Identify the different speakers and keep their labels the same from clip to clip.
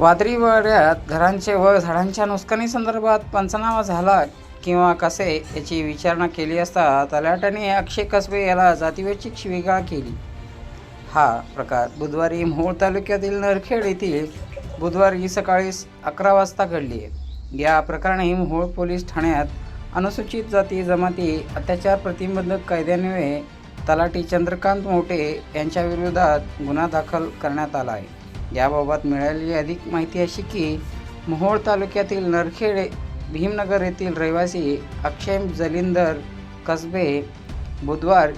Speaker 1: वादळी वाड्यात घरांचे व झाडांच्या नुकसानीसंदर्भात पंचनामा झाला किंवा कसे याची विचारणा केली असता तलाट्याने अक्षय कसबे याला जातीवैचिक शिवीगाळ केली. हा प्रकार बुधवारी मोहोळ तालुक्यातील नरखेड येथील बुधवारी सकाळी अकरा वाजता घडली. आहे या प्रकरणी मोहोळ पोलीस ठाण्यात अनुसूचित जाती जमाती अत्याचार प्रतिबंधक कायद्यान्वये तलाठी चंद्रकांत मोटे यांच्याविरोधात गुन्हा दाखल करण्यात आला आहे. याबाबत मिळालेली अधिक माहिती अशी की मोहोळ तालुक्यातील नरखेड भीमनगर येथील रहिवासी अक्षय जलिंदर कसबे बुधवार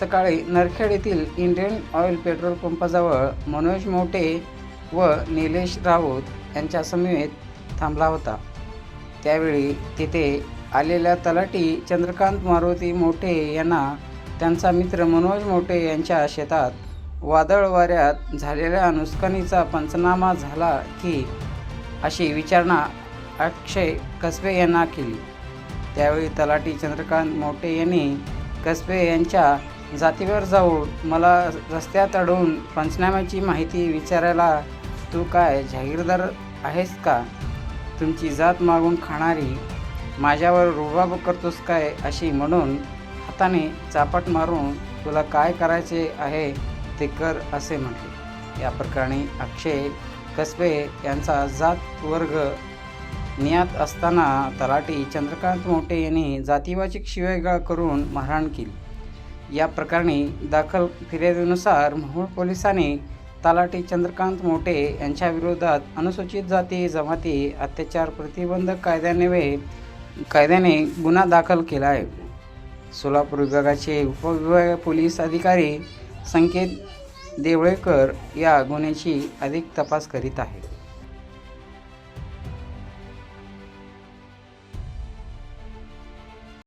Speaker 1: सकाळी नरखेड येथील इंडियन ऑइल पेट्रोल पंपाजवळ मनोज मोटे व निलेश राऊत यांच्या समेत थांबला होता. त्यावेळी तिथे आलेल्या तलाठी चंद्रकांत मारुती मोठे यांना त्यांचा मित्र मनोज मोठे यांच्या शेतात वादळ वाऱ्यात झालेल्या नुकसानीचा पंचनामा झाला की अशी विचारणा अक्षय कसबे यांना केली. त्यावेळी तलाठी चंद्रकांत मोटे यांनी कसबे यांच्या जातीवर जाऊन मला रस्त्यात अडवून पंचनाम्याची माहिती विचारायला तू काय जागीरदार आहेस का? तुमची जात मागून खाणारी माझ्यावर रुबाब करतोस काय? अशी म्हणून हाताने चापट मारून तुला काय करायचे आहे? ते कर असे म्हटले. या प्रकरणी अक्षय कसबे यांचा जात वर्ग नियात असताना तलाठी चंद्रकांत मोठे यांनी जातीवाचक शिवेगाळ करून मारहाण केली. या प्रकरणी दाखल फिर्यादीनुसार मोहोळ पोलिसांनी तलाठी चंद्रकांत मोठे यांच्या विरोधात अनुसूचित जाती जमाती अत्याचार प्रतिबंधक कायद्यान्वये कायद्याने गुन्हा दाखल केला आहे. सोलापूर विभागाचे उपविभाग पोलीस अधिकारी संकेत देवळेकर या गुन्ह्याची अधिक तपास करीत आहेत.